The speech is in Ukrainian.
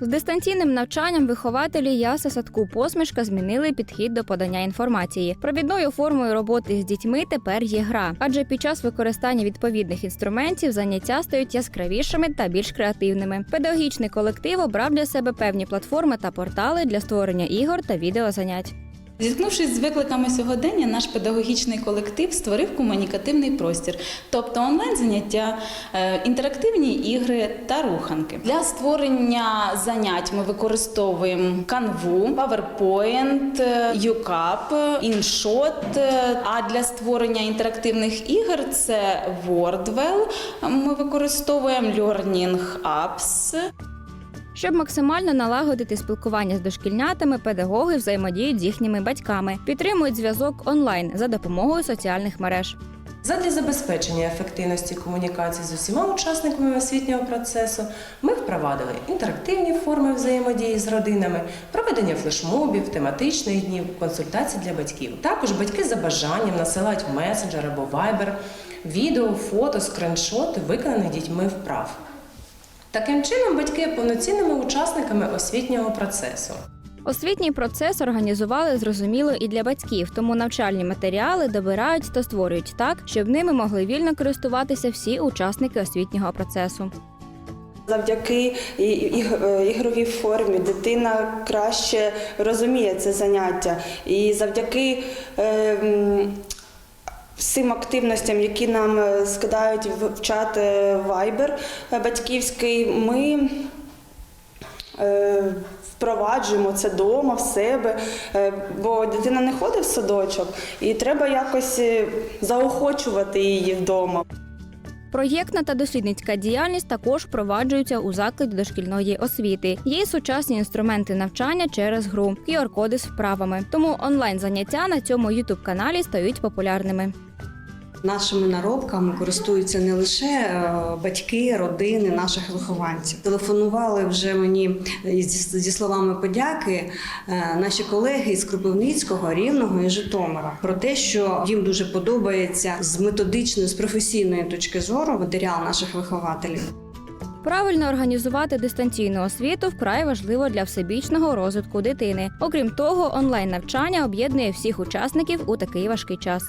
З дистанційним навчанням вихователі яса садку посмішка змінили підхід до подання інформації. Провідною формою роботи з дітьми тепер є гра, адже під час використання відповідних інструментів заняття стають яскравішими та більш креативними. Педагогічний колектив обрав для себе певні платформи та портали для створення ігор та відеозанять. Зіткнувшись з викликами сьогодення, наш педагогічний колектив створив комунікативний простір, тобто онлайн-заняття, е, інтерактивні ігри та руханки. Для створення занять ми використовуємо Canva, PowerPoint, е, UCAP, InShot, е, а для створення інтерактивних ігор це WordWell, ми використовуємо Learning Apps, Щоб максимально налагодити спілкування з дошкільнятами, педагоги взаємодіють з їхніми батьками, підтримують зв'язок онлайн за допомогою соціальних мереж. Задля забезпечення ефективності комунікації з усіма учасниками освітнього процесу ми впровадили інтерактивні форми взаємодії з родинами, проведення флешмобів, тематичних днів, консультацій для батьків. Також батьки за бажанням насилають в месенджер або вайбер відео, фото, скриншоти виконаних дітьми вправ. Таким чином, батьки є повноцінними учасниками освітнього процесу. Освітній процес організували зрозуміло і для батьків, тому навчальні матеріали добирають та створюють так, щоб ними могли вільно користуватися всі учасники освітнього процесу. Завдяки е, ігровій формі дитина краще розуміє це заняття. І завдяки е, всім активностям, які нам е, скидають в чат е, Viber е, батьківський, ми впроваджуємо це вдома, в себе, бо дитина не ходить в садочок, і треба якось заохочувати її вдома. Проєктна та дослідницька діяльність також впроваджуються у закладі дошкільної освіти. Є й сучасні інструменти навчання через гру, QR-коди з вправами. Тому онлайн заняття на цьому ютуб каналі стають популярними. Нашими наробками користуються не лише е, батьки, родини наших вихованців. Телефонували вже мені зі, зі словами подяки е, наші колеги із Кропивницького, Рівного і Житомира про те, що їм дуже подобається з методичної, з професійної точки зору матеріал наших вихователів. Правильно організувати дистанційну освіту вкрай важливо для всебічного розвитку дитини. Окрім того, онлайн навчання об'єднує всіх учасників у такий важкий час.